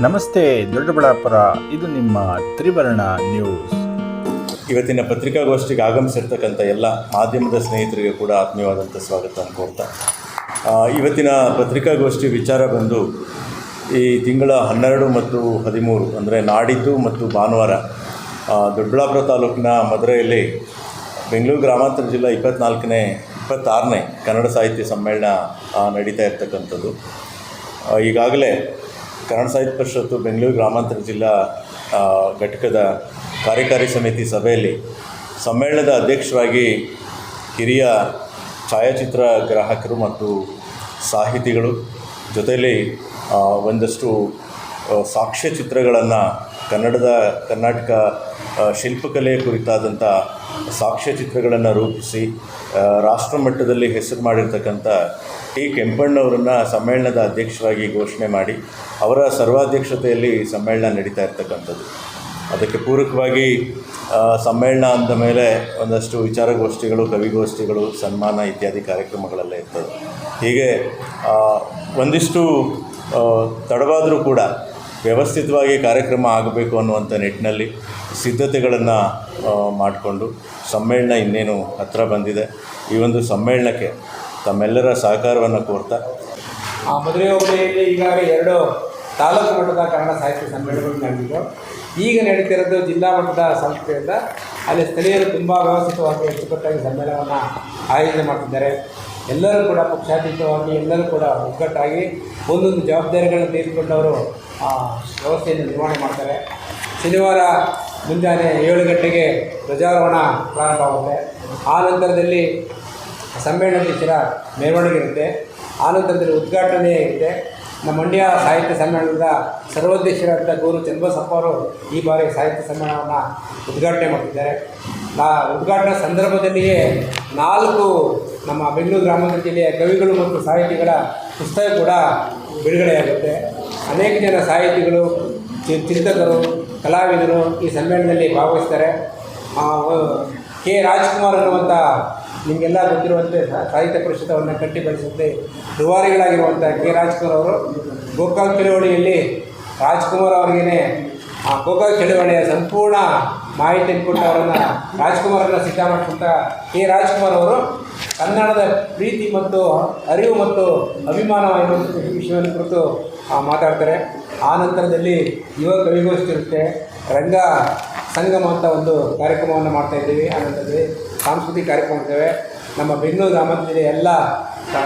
ನಮಸ್ತೆ ದೊಡ್ಡಬಳ್ಳಾಪುರ, ಇದು ನಿಮ್ಮ ತ್ರಿವರ್ಣ ನ್ಯೂಸ್. ಇವತ್ತಿನ ಪತ್ರಿಕಾಗೋಷ್ಠಿಗೆ ಆಗಮಿಸಿರ್ತಕ್ಕಂಥ ಎಲ್ಲ ಮಾಧ್ಯಮದ ಸ್ನೇಹಿತರಿಗೆ ಕೂಡ ಆತ್ಮೀಯವಾದಂಥ ಸ್ವಾಗತ ಅನ್ಕೋರ್ತಾ ಇವತ್ತಿನ ಪತ್ರಿಕಾಗೋಷ್ಠಿ ವಿಚಾರ ಬಂದು ಈ ತಿಂಗಳ ಹನ್ನೆರಡು ಮತ್ತು ಹದಿಮೂರು, ಅಂದರೆ ನಾಡಿದ್ದು ಮತ್ತು ಭಾನುವಾರ ದೊಡ್ಡಬಳ್ಳಾಪುರ ತಾಲೂಕಿನ ಮಧುರೆಯಲ್ಲಿ ಬೆಂಗಳೂರು ಗ್ರಾಮಾಂತರ ಜಿಲ್ಲಾ ಇಪ್ಪತ್ನಾಲ್ಕನೇ, ಇಪ್ಪತ್ತಾರನೇ ಕನ್ನಡ ಸಾಹಿತ್ಯ ಸಮ್ಮೇಳನ ನಡೀತಾ ಇರ್ತಕ್ಕಂಥದ್ದು. ಈಗಾಗಲೇ ಕನ್ನಡ ಸಾಹಿತ್ಯ ಪರಿಷತ್ತು ಬೆಂಗಳೂರು ಗ್ರಾಮಾಂತರ ಜಿಲ್ಲಾ ಘಟಕದ ಕಾರ್ಯಕಾರಿ ಸಮಿತಿ ಸಭೆಯಲ್ಲಿ ಸಮ್ಮೇಳನದ ಅಧ್ಯಕ್ಷರಾಗಿ ಹಿರಿಯ ಛಾಯಾಚಿತ್ರ ಗ್ರಾಹಕರು ಮತ್ತು ಸಾಹಿತಿಗಳು ಜೊತೆಯಲ್ಲಿ ಒಂದಷ್ಟು ಸಾಕ್ಷ್ಯಚಿತ್ರಗಳನ್ನು ಕನ್ನಡದ ಕರ್ನಾಟಕ ಶಿಲ್ಪಕಲೆಯ ಶಿಲ್ಪಕಲೆ ಕುರಿತಾದಂಥ ಸಾಕ್ಷ್ಯಚಿತ್ರಗಳನ್ನು ರೂಪಿಸಿ ರಾಷ್ಟ್ರ ಮಟ್ಟದಲ್ಲಿ ಹೆಸರು ಮಾಡಿರ್ತಕ್ಕಂಥ ಟಿ ಕೆಂಪಣ್ಣವರನ್ನು ಸಮ್ಮೇಳನದ ಅಧ್ಯಕ್ಷರಾಗಿ ಘೋಷಣೆ ಮಾಡಿ, ಅವರ ಸರ್ವಾಧ್ಯಕ್ಷತೆಯಲ್ಲಿ ಸಮ್ಮೇಳನ ನಡೀತಾ ಇರ್ತಕ್ಕಂಥದ್ದು. ಅದಕ್ಕೆ ಪೂರಕವಾಗಿ ಸಮ್ಮೇಳನ ಅಂದ ಮೇಲೆ ಒಂದಷ್ಟು ವಿಚಾರಗೋಷ್ಠಿಗಳು, ಕವಿಗೋಷ್ಠಿಗಳು, ಸನ್ಮಾನ ಇತ್ಯಾದಿ ಕಾರ್ಯಕ್ರಮಗಳೆಲ್ಲ ಇರ್ತದೆ. ಹೀಗೆ ಒಂದಿಷ್ಟು ತಡವಾದರೂ ಕೂಡ ವ್ಯವಸ್ಥಿತವಾಗಿ ಕಾರ್ಯಕ್ರಮ ಆಗಬೇಕು ಅನ್ನುವಂಥ ನಿಟ್ಟಿನಲ್ಲಿ ಸಿದ್ಧತೆಗಳನ್ನು ಮಾಡಿಕೊಂಡು ಸಮ್ಮೇಳನ ಇನ್ನೇನು ಹತ್ತಿರ ಬಂದಿದೆ. ಈ ಒಂದು ಸಮ್ಮೇಳನಕ್ಕೆ ತಮ್ಮೆಲ್ಲರ ಸಹಕಾರವನ್ನು ಕೋರ್ತಾ ಆ ಮದುವೆ ಹೋಬಳಿಯಲ್ಲಿ ಈಗಾಗಲೇ ಎರಡು ತಾಲೂಕು ಮಟ್ಟದ ಕನ್ನಡ ಸಾಹಿತ್ಯ ಸಮ್ಮೇಳನಗಳು ನಡೆದಿದ್ದು. ಈಗ ನಡೀತಿರೋದು ಜಿಲ್ಲಾ ಮಟ್ಟದ ಸಂಸ್ಥೆಯಿಂದ ಅಲ್ಲಿ ಸ್ಥಳೀಯರು ತುಂಬ ವ್ಯವಸ್ಥಿತವಾಗಿ ಅಚ್ಚುಕಟ್ಟಾಗಿ ಸಮ್ಮೇಳನವನ್ನು ಆಯೋಜನೆ ಮಾಡ್ತಿದ್ದಾರೆ. ಎಲ್ಲರೂ ಕೂಡ ಪಕ್ಷಾತೀತವಾಗಿ ಎಲ್ಲರೂ ಕೂಡ ಒಗ್ಗಟ್ಟಾಗಿ ಒಂದೊಂದು ಜವಾಬ್ದಾರಿಗಳನ್ನು ತೆಗೆದುಕೊಂಡವರು ಆ ವ್ಯವಸ್ಥೆಯನ್ನು ನಿರ್ವಹಣೆ ಮಾಡ್ತಾರೆ. ಶನಿವಾರ ಮುಂಜಾನೆ ಏಳು ಗಂಟೆಗೆ ಧ್ವಜಾರೋಹಣ ಪ್ರಾರಂಭ ಆಗುತ್ತೆ. ಆ ನಂತರದಲ್ಲಿ ಸಮ್ಮೇಳನಾಧ್ಯಕ್ಷರ ಮೆರವಣಿಗೆ ಇರುತ್ತೆ ಆ ನಂತರದಲ್ಲಿ ಉದ್ಘಾಟನೆ ಇರುತ್ತೆ. ನಮ್ಮ ಮಂಡ್ಯ ಸಾಹಿತ್ಯ ಸಮ್ಮೇಳನದ ಸರ್ವಾಧ್ಯಕ್ಷರಾದ ಗೌರು ಚನ್ನಬಸಪ್ಪ ಅವರು ಈ ಬಾರಿ ಸಾಹಿತ್ಯ ಸಮ್ಮೇಳನವನ್ನು ಉದ್ಘಾಟನೆ ಮಾಡ್ತಿದ್ದಾರೆ. ನಾ ಉದ್ಘಾಟನಾ ಸಂದರ್ಭದಲ್ಲಿಯೇ ನಾಲ್ಕು ನಮ್ಮ ಬೆಂಗಳೂರು ಗ್ರಾಮಾಂತರ ಜಿಲ್ಲೆಯ ಕವಿಗಳು ಮತ್ತು ಸಾಹಿತಿಗಳ ಪುಸ್ತಕ ಕೂಡ ಬಿಡುಗಡೆಯಾಗುತ್ತೆ. ಅನೇಕ ಜನ ಸಾಹಿತಿಗಳು ಚಿಂತಕರು, ಕಲಾವಿದರು ಈ ಸಮ್ಮೇಳನದಲ್ಲಿ ಭಾಗವಹಿಸ್ತಾರೆ. ಕೆ ರಾಜ್ಕುಮಾರ್ ಅನ್ನುವಂಥ ನಿಮಗೆಲ್ಲ ಗೊತ್ತಿರುವಂತೆ ಸಾಹಿತ್ಯ ಪರಿಷತ್ತವನ್ನು ಕಟ್ಟಿ ದುವಾರಿಗಳಾಗಿರುವಂಥ ಕೆ ರಾಜ್ಕುಮಾರ್ ಅವರು ಗೋಕಾಕ್ ಚಳವಳಿಯಲ್ಲಿ ರಾಜ್ಕುಮಾರ್ ಅವರಿಗೇ ಆ ಗೋಕಾಕ್ ಚಳವಳಿಯ ಸಂಪೂರ್ಣ ಮಾಹಿತಿಯನ್ನು ಕೊಟ್ಟು ಅವರನ್ನು ರಾಜ್ಕುಮಾರನ್ನು ಸಿದ್ಧ ಮಾಡಿಕೊಂಡ ಕೆ ರಾಜ್ಕುಮಾರ್ ಅವರು ಕನ್ನಡದ ಪ್ರೀತಿ ಮತ್ತು ಅರಿವು ಮತ್ತು ಅಭಿಮಾನ ಎನ್ನುವಂಥ ವಿಷಯವನ್ನು ಕುರಿತು ಮಾತಾಡ್ತಾರೆ. ಆ ನಂತರದಲ್ಲಿ ಯುವ ಕವಿಗೋಷ್ಠಿ ಇರುತ್ತೆ ರಂಗ ಸಂಗಮ ಅಂತ ಒಂದು ಕಾರ್ಯಕ್ರಮವನ್ನು ಮಾಡ್ತಾ ಇದ್ದೀವಿ. ಆ ನಂತರದಲ್ಲಿ ಸಾಂಸ್ಕೃತಿಕ ಕಾರ್ಯಕ್ರಮ ಇರ್ತೇವೆ. ನಮ್ಮ ಬೆಂಗಳೂರು ಜಿಲ್ಲೆಯ ಎಲ್ಲ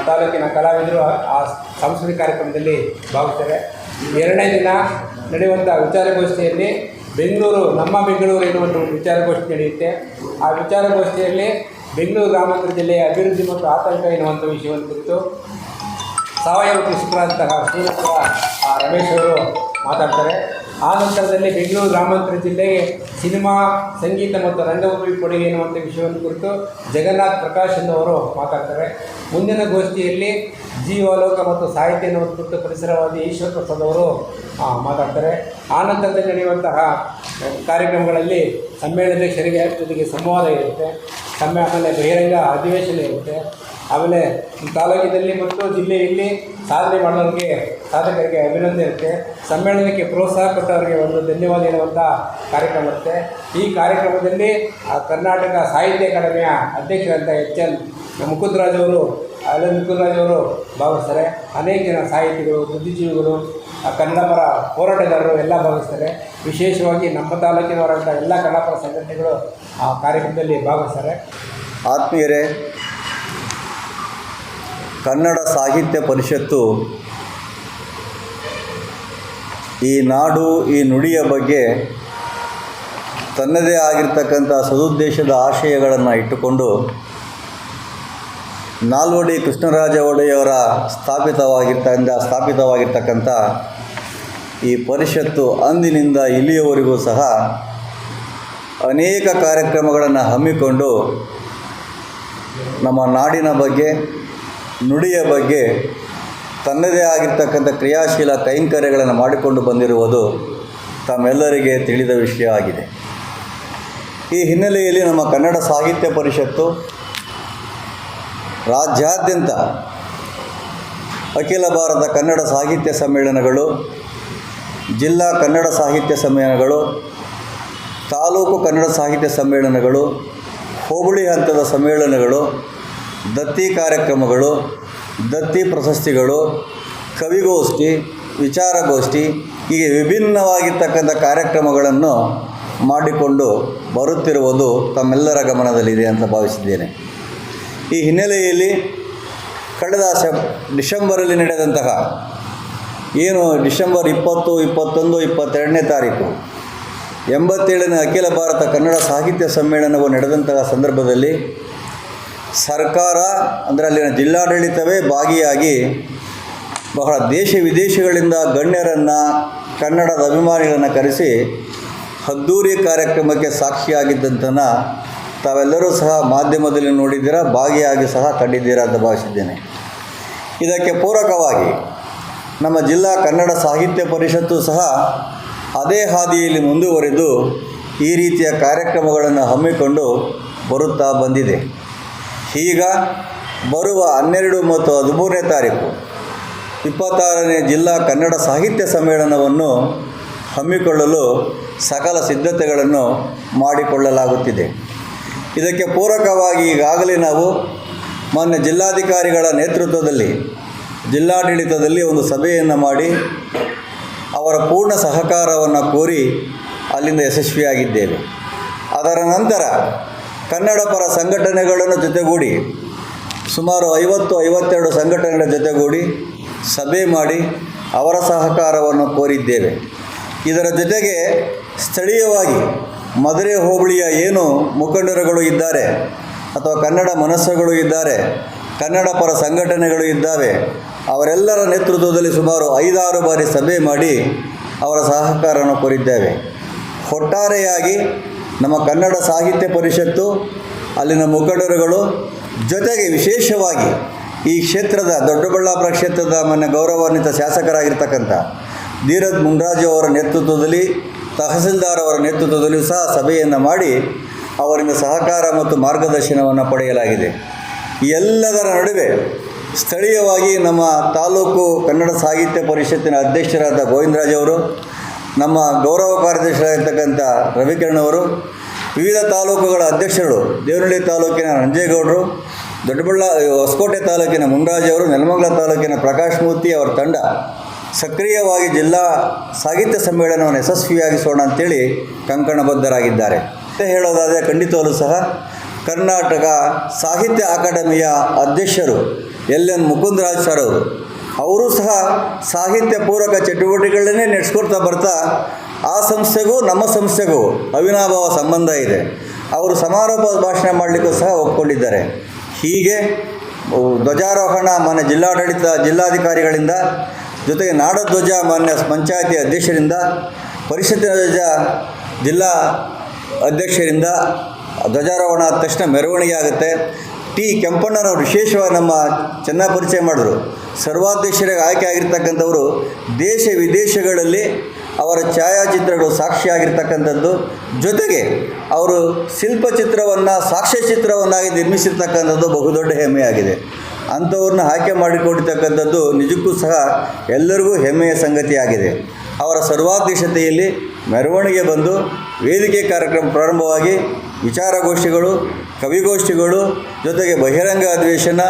ತಾಲೂಕಿನ ಕಲಾವಿದರು ಆ- ಸಾಂಸ್ಕೃತಿಕ ಕಾರ್ಯಕ್ರಮದಲ್ಲಿ ಭಾವಿಸ್ತಾರೆ ಎರಡನೇ ದಿನ ನಡೆಯುವಂಥ ವಿಚಾರಗೋಷ್ಠಿಯಲ್ಲಿ ಬೆಂಗಳೂರು, ನಮ್ಮ ಬೆಂಗಳೂರು ಎನ್ನುವಂಥ ಒಂದು ವಿಚಾರಗೋಷ್ಠಿ ನಡೆಯುತ್ತೆ. ಆ ವಿಚಾರಗೋಷ್ಠಿಯಲ್ಲಿ ಬೆಂಗಳೂರು ಗ್ರಾಮಾಂತರ ಜಿಲ್ಲೆಯ ಅಭಿವೃದ್ಧಿ ಮತ್ತು ಆತಂಕ ಎನ್ನುವಂಥ ವಿಷಯವನ್ನು ಕುರಿತು ಸಾವಯವ ಕೃಷಿಕರಾದಂತಹ ಆ, ರಮೇಶ್ ಅವರು ಮಾತಾಡ್ತಾರೆ. ಆ ನಂತರದಲ್ಲಿ ಬೆಂಗಳೂರು ಗ್ರಾಮಾಂತರ ಜಿಲ್ಲೆಗೆ ಸಿನಿಮಾ ಸಂಗೀತ ಮತ್ತು ರಂಗಭೂಮಿ ಕೊಡುಗೆ ಎನ್ನುವಂಥ ವಿಷಯವನ್ನು ಕುರಿತು ಜಗನ್ನಾಥ್ ಪ್ರಕಾಶ್ ಅವರು ಮಾತಾಡ್ತಾರೆ. ಮುಂದಿನ ಗೋಷ್ಠಿಯಲ್ಲಿ ಜೀವಲೋಕ ಮತ್ತು ಸಾಹಿತ್ಯ ಎನ್ನುವ ಕುರಿತು ಪರಿಸರವಾದಿ ಈಶ್ವರ ಪ್ರಸಾದ್ ಅವರು ಮಾತಾಡ್ತಾರೆ. ಆ ನಂತರದಲ್ಲಿ ನಡೆಯುವಂತಹ ಕಾರ್ಯಕ್ರಮಗಳಲ್ಲಿ ಸಮ್ಮೇಳನಾಧ್ಯಕ್ಷರಿಗೆ ಜೊತೆಗೆ ಸಂವಾದ ಇರುತ್ತೆ. ಸಮ್ಮೇ ಆಮೇಲೆ ಬಹಿರಂಗ ಅಧಿವೇಶನ ಇರುತ್ತೆ. ಆಮೇಲೆ ತಾಲೂಕಿನಲ್ಲಿ ಮತ್ತು ಜಿಲ್ಲೆಯಲ್ಲಿ ಸಾಧನೆ ಮಾಡೋರಿಗೆ, ಸಾಧಕರಿಗೆ ಅಭಿನಂದನೆ ಇರುತ್ತೆ. ಸಮ್ಮೇಳನಕ್ಕೆ ಪ್ರೋತ್ಸಾಹ ಕೊಟ್ಟವರಿಗೆ ಒಂದು ಧನ್ಯವಾದ ಹೇಳುವಂಥ ಕಾರ್ಯಕ್ರಮ ಇರುತ್ತೆ. ಈ ಕಾರ್ಯಕ್ರಮದಲ್ಲಿ ಕರ್ನಾಟಕ ಸಾಹಿತ್ಯ ಅಕಾಡೆಮಿಯ ಅಧ್ಯಕ್ಷರಂತ ಎಚ್ ಎನ್ ಮುಕುಂದರಾಜ್ ಅವರು ಅಲ್ಲ ಮುಕುಂದರಾಜ್ ಅನೇಕ ಜನ ಸಾಹಿತಿಗಳು, ಬುದ್ಧಿಜೀವಿಗಳು ಆ ಕನ್ನಡ ಪರ ಹೋರಾಟಗಾರರು ಎಲ್ಲ ಭಾಗವಹಿಸ್ತಾರೆ. ವಿಶೇಷವಾಗಿ ನಮ್ಮ ತಾಲೂಕಿನವರಂಥ ಎಲ್ಲ ಕನ್ನಡಪರ ಸಂಘಟನೆಗಳು ಆ ಕಾರ್ಯಕ್ರಮದಲ್ಲಿ ಭಾಗವಹಿಸ್ತಾರೆ. ಆತ್ಮೀಯರೇ, ಕನ್ನಡ ಸಾಹಿತ್ಯ ಪರಿಷತ್ತು ಈ ನಾಡು, ಈ ನುಡಿಯ ಬಗ್ಗೆ ತನ್ನದೇ ಆಗಿರ್ತಕ್ಕಂಥ ಸದುದ್ದೇಶದ ಆಶಯಗಳನ್ನು ಇಟ್ಟುಕೊಂಡು ನಾಲ್ವಡಿ ಕೃಷ್ಣರಾಜ ಒಡೆಯವರ ಸ್ಥಾಪಿತವಾಗಿರ್ತಂದ ಸ್ಥಾಪಿತವಾಗಿರ್ತಕ್ಕಂಥ ಈ ಪರಿಷತ್ತು ಅಂದಿನಿಂದ ಇಲ್ಲಿಯವರೆಗೂ ಸಹ ಅನೇಕ ಕಾರ್ಯಕ್ರಮಗಳನ್ನು ಹಮ್ಮಿಕೊಂಡು ನಮ್ಮ ನಾಡಿನ ಬಗ್ಗೆ, ನುಡಿಯ ಬಗ್ಗೆ, ತನ್ನದೇ ಆಗಿರ್ತಕ್ಕಂಥ ಕ್ರಿಯಾಶೀಲ ಕೈಂಕರ್ಯಗಳನ್ನು ಮಾಡಿಕೊಂಡು ಬಂದಿರುವುದು ತಮ್ಮೆಲ್ಲರಿಗೆ ತಿಳಿದ ವಿಷಯ ಆಗಿದೆ. ಈ ಹಿನ್ನೆಲೆಯಲ್ಲಿ ನಮ್ಮ ಕನ್ನಡ ಸಾಹಿತ್ಯ ಪರಿಷತ್ತು ರಾಜ್ಯಾದ್ಯಂತ ಅಖಿಲ ಭಾರತ ಕನ್ನಡ ಸಾಹಿತ್ಯ ಸಮ್ಮೇಳನಗಳು ಜಿಲ್ಲಾ ಕನ್ನಡ ಸಾಹಿತ್ಯ ಸಮ್ಮೇಳನಗಳು, ತಾಲೂಕು ಕನ್ನಡ ಸಾಹಿತ್ಯ ಸಮ್ಮೇಳನಗಳು, ಹೋಬಳಿ ಹಂತದ ಸಮ್ಮೇಳನಗಳು, ದತ್ತಿ ಕಾರ್ಯಕ್ರಮಗಳು, ದತ್ತಿ ಪ್ರಶಸ್ತಿಗಳು, ಕವಿಗೋಷ್ಠಿ, ವಿಚಾರಗೋಷ್ಠಿ, ಹೀಗೆ ವಿಭಿನ್ನವಾಗಿರ್ತಕ್ಕಂಥ ಕಾರ್ಯಕ್ರಮಗಳನ್ನು ಮಾಡಿಕೊಂಡು ಬರುತ್ತಿರುವುದು ತಮ್ಮೆಲ್ಲರ ಗಮನದಲ್ಲಿದೆ ಅಂತ ಭಾವಿಸಿದ್ದೇನೆ. ಈ ಹಿನ್ನೆಲೆಯಲ್ಲಿ ಕಳೆದ ಸೆಪ್, ಡಿಸೆಂಬರಲ್ಲಿ ನಡೆದಂತಹ ಏನು ಡಿಸೆಂಬರ್ ಇಪ್ಪತ್ತು, ಇಪ್ಪತ್ತೊಂದು, ಇಪ್ಪತ್ತೆರಡನೇ ತಾರೀಕು. ಎಂಬತ್ತೇಳನೇ ಅಖಿಲ ಭಾರತ ಕನ್ನಡ ಸಾಹಿತ್ಯ ಸಮ್ಮೇಳನವು ನಡೆದಂತಹ ಸಂದರ್ಭದಲ್ಲಿ ಸರ್ಕಾರ, ಅಂದರೆ ಅಲ್ಲಿನ ಜಿಲ್ಲಾಡಳಿತವೇ ಭಾಗಿಯಾಗಿ ಬಹಳ ದೇಶ ವಿದೇಶಗಳಿಂದ ಗಣ್ಯರನ್ನು, ಕನ್ನಡದ ಅಭಿಮಾನಿಗಳನ್ನು ಕರೆಸಿ ಅದ್ದೂರಿ ಕಾರ್ಯಕ್ರಮಕ್ಕೆ ಸಾಕ್ಷಿಯಾಗಿದ್ದಂತನ ತಾವೆಲ್ಲರೂ ಸಹ ಮಾಧ್ಯಮದಲ್ಲಿ ನೋಡಿದ್ದೀರಾ, ಭಾಗಿಯಾಗಿ ಸಹ ಕಂಡಿದ್ದೀರಾ ಅಂತ ಭಾವಿಸಿದ್ದೇನೆ. ಇದಕ್ಕೆ ಪೂರಕವಾಗಿ ನಮ್ಮ ಜಿಲ್ಲಾ ಕನ್ನಡ ಸಾಹಿತ್ಯ ಪರಿಷತ್ತು ಸಹ ಅದೇ ಹಾದಿಯಲ್ಲಿ ಮುಂದುವರೆದು ಈ ರೀತಿಯ ಕಾರ್ಯಕ್ರಮಗಳನ್ನು ಹಮ್ಮಿಕೊಂಡು ಬರುತ್ತಾ ಬಂದಿದೆ. ಈಗ ಬರುವ ಹನ್ನೆರಡು ಮತ್ತು ಹದಿಮೂರನೇ ತಾರೀಕು ಇಪ್ಪತ್ತಾರನೇ ಜಿಲ್ಲಾ ಕನ್ನಡ ಸಾಹಿತ್ಯ ಸಮ್ಮೇಳನವನ್ನು ಹಮ್ಮಿಕೊಳ್ಳಲು ಸಕಲ ಸಿದ್ಧತೆಗಳನ್ನು ಮಾಡಿಕೊಳ್ಳಲಾಗುತ್ತಿದೆ. ಇದಕ್ಕೆ ಪೂರಕವಾಗಿ ಈಗಾಗಲೇ ನಾವು ಮಾನ್ಯ ಜಿಲ್ಲಾಧಿಕಾರಿಗಳ ನೇತೃತ್ವದಲ್ಲಿ ಜಿಲ್ಲಾಡಳಿತದಲ್ಲಿ ಒಂದು ಸಭೆಯನ್ನು ಮಾಡಿ ಅವರ ಪೂರ್ಣ ಸಹಕಾರವನ್ನು ಕೋರಿ ಅಲ್ಲಿಂದ ಯಶಸ್ವಿಯಾಗಿದ್ದೇವೆ. ಅದರ ನಂತರ ಕನ್ನಡ ಪರ ಸಂಘಟನೆಗಳನ್ನು ಜೊತೆಗೂಡಿ ಸುಮಾರು ಐವತ್ತು ಐವತ್ತೆರಡು ಸಂಘಟನೆಗಳ ಜೊತೆಗೂಡಿ ಸಭೆ ಮಾಡಿ ಅವರ ಸಹಕಾರವನ್ನು ಕೋರಿದ್ದೇವೆ. ಇದರ ಜೊತೆಗೆ ಸ್ಥಳೀಯವಾಗಿ ಮದುರೆ ಹೋಬಳಿಯ ಏನು ಮುಖಂಡರುಗಳು ಇದ್ದಾರೆ ಅಥವಾ ಕನ್ನಡ ಮನಸ್ಸುಗಳು ಇದ್ದಾರೆ ಕನ್ನಡ ಪರ ಸಂಘಟನೆಗಳು ಇದ್ದಾವೆ. ಅವರೆಲ್ಲರ ನೇತೃತ್ವದಲ್ಲಿ ಸುಮಾರು ಐದಾರು ಬಾರಿ ಸಭೆ ಮಾಡಿ ಅವರ ಸಹಕಾರವನ್ನು ಕೋರಿದ್ದೇವೆ. ಒಟ್ಟಾರೆಯಾಗಿ ನಮ್ಮ ಕನ್ನಡ ಸಾಹಿತ್ಯ ಪರಿಷತ್ತು, ಅಲ್ಲಿನ ಮುಖಂಡರುಗಳು ಜೊತೆಗೆ ವಿಶೇಷವಾಗಿ ಈ ಕ್ಷೇತ್ರದ ದೊಡ್ಡಬಳ್ಳಾಪುರ ಕ್ಷೇತ್ರದ ಮೊನ್ನೆ ಗೌರವಾನ್ವಿತ ಶಾಸಕರಾಗಿರ್ತಕ್ಕಂಥ ಧೀರಜ್ ಮುನ್ರಾಜು ಅವರ ನೇತೃತ್ವದಲ್ಲಿ, ತಹಸೀಲ್ದಾರ್ ಅವರ ನೇತೃತ್ವದಲ್ಲಿಯೂ ಸಹ ಸಭೆಯನ್ನು ಮಾಡಿ ಅವರಿಂದ ಸಹಕಾರ ಮತ್ತು ಮಾರ್ಗದರ್ಶನವನ್ನು ಪಡೆಯಲಾಗಿದೆ. ಎಲ್ಲದರ ನಡುವೆ ಸ್ಥಳೀಯವಾಗಿ ನಮ್ಮ ತಾಲೂಕು ಕನ್ನಡ ಸಾಹಿತ್ಯ ಪರಿಷತ್ತಿನ ಅಧ್ಯಕ್ಷರಾದ ಗೋವಿಂದರಾಜ್ ಅವರು, ನಮ್ಮ ಗೌರವ ಕಾರ್ಯದರ್ಶಿಯಾಗಿರ್ತಕ್ಕಂಥ ರವಿಕಿರಣ್ ಅವರು, ವಿವಿಧ ತಾಲೂಕುಗಳ ಅಧ್ಯಕ್ಷರು ದೇವನಹಳ್ಳಿ ತಾಲೂಕಿನ ರಂಜೇಗೌಡರು ದೊಡ್ಡಬಳ್ಳ, ಹೊಸಕೋಟೆ ತಾಲೂಕಿನ ಮುನ್ರಾಜ್ ಅವರು, ನೆಲಮಂಗಲ ತಾಲೂಕಿನ ಪ್ರಕಾಶ್ ಮೂರ್ತಿ ಅವರ ತಂಡ ಸಕ್ರಿಯವಾಗಿ ಜಿಲ್ಲಾ ಸಾಹಿತ್ಯ ಸಮ್ಮೇಳನವನ್ನು ಯಶಸ್ವಿಯಾಗಿಸೋಣ ಅಂತೇಳಿ ಕಂಕಣಬದ್ಧರಾಗಿದ್ದಾರೆ. ಮತ್ತೆ ಹೇಳೋದಾದರೆ ಖಂಡಿತವಲ್ಲೂ ಸಹ ಕರ್ನಾಟಕ ಸಾಹಿತ್ಯ ಅಕಾಡೆಮಿಯ ಅಧ್ಯಕ್ಷರು ಎಲ್ ಎನ್ ಮುಕುಂದರಾಜ್ ಸರ್ ಅವರು. ಅವರು ಸಹ ಸಾಹಿತ್ಯ ಪೂರಕ ಚಟುವಟಿಕೆಗಳನ್ನೇ ನಡೆಸ್ಕೊಡ್ತಾ ಬರ್ತಾ ಆ ಸಂಸ್ಥೆಗೂ ನಮ್ಮ ಸಂಸ್ಥೆಗೂ ಅವಿನಾಭಾವ ಸಂಬಂಧ ಇದೆ. ಅವರು ಸಮಾರೋಪ ಭಾಷಣ ಮಾಡಲಿಕ್ಕೂ ಸಹ ಒಪ್ಪಿಕೊಂಡಿದ್ದಾರೆ ಹೀಗೆ ಧ್ವಜಾರೋಹಣ ಮಾನ್ಯ ಜಿಲ್ಲಾಡಳಿತ ಜಿಲ್ಲಾಧಿಕಾರಿಗಳಿಂದ ಜೊತೆಗೆ ನಾಡಧ್ವಜ ಮಾನ್ಯ ಪಂಚಾಯತಿ ಅಧ್ಯಕ್ಷರಿಂದ, ಪರಿಷತ್ತಿನ ಧ್ವಜ ಜಿಲ್ಲಾ ಅಧ್ಯಕ್ಷರಿಂದ ಧ್ವಜಾರೋಹಣ ಆದ ತಕ್ಷಣ ಮೆರವಣಿಗೆ ಆಗುತ್ತೆ. ಟಿ. ಕೆಂಪಣ್ಣನವರು ವಿಶೇಷವಾಗಿ ನಮ್ಮ ಚೆನ್ನಾಗಿ ಪರಿಚಯ ಮಾಡಿದ್ರು. ಸರ್ವಾಧ್ಯಕ್ಷರಿಗೆ ಆಯ್ಕೆ ಆಗಿರ್ತಕ್ಕಂಥವರು ದೇಶ ವಿದೇಶಗಳಲ್ಲಿ ಅವರ ಛಾಯಾಚಿತ್ರಗಳು ಸಾಕ್ಷಿಯಾಗಿರ್ತಕ್ಕಂಥದ್ದು ಜೊತೆಗೆ ಅವರು ಶಿಲ್ಪಚಿತ್ರವನ್ನು ಸಾಕ್ಷ್ಯಚಿತ್ರವನ್ನಾಗಿ ನಿರ್ಮಿಸಿರ್ತಕ್ಕಂಥದ್ದು ಬಹುದೊಡ್ಡ ಹೆಮ್ಮೆಯಾಗಿದೆ. ಅಂಥವ್ರನ್ನ ಆಯ್ಕೆ ಮಾಡಿಕೊಂಡಿರ್ತಕ್ಕಂಥದ್ದು ನಿಜಕ್ಕೂ ಸಹ ಎಲ್ಲರಿಗೂ ಹೆಮ್ಮೆಯ ಸಂಗತಿಯಾಗಿದೆ. ಅವರ ಸರ್ವಾಧ್ಯಕ್ಷತೆಯಲ್ಲಿ ಮೆರವಣಿಗೆ ಬಂದು, ವೇದಿಕೆ ಕಾರ್ಯಕ್ರಮ ಪ್ರಾರಂಭವಾಗಿ ವಿಚಾರಗೋಷ್ಠಿಗಳು, ಕವಿಗೋಷ್ಠಿಗಳು, ಜೊತೆಗೆ ಬಹಿರಂಗ ಅಧಿವೇಶನ,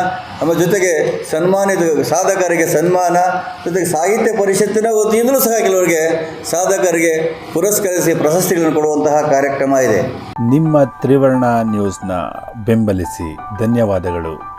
ನಮ್ಮ ಜೊತೆಗೆ ಸನ್ಮಾನಿತ ಸಾಧಕರಿಗೆ ಸನ್ಮಾನ, ಜೊತೆಗೆ ಸಾಹಿತ್ಯ ಪರಿಷತ್ತಿನ ವತಿಯಿಂದಲೂ ಸಹ ಕೆಲವರಿಗೆ ಸಾಧಕರಿಗೆ ಪುರಸ್ಕರಿಸಿ ಪ್ರಶಸ್ತಿಗಳನ್ನು ಕೊಡುವಂತಹ ಕಾರ್ಯಕ್ರಮ ಇದೆ. ನಿಮ್ಮ ತ್ರಿವರ್ಣ ನ್ಯೂಸ್ನ ಬೆಂಬಲಿಸಿ ಧನ್ಯವಾದಗಳು.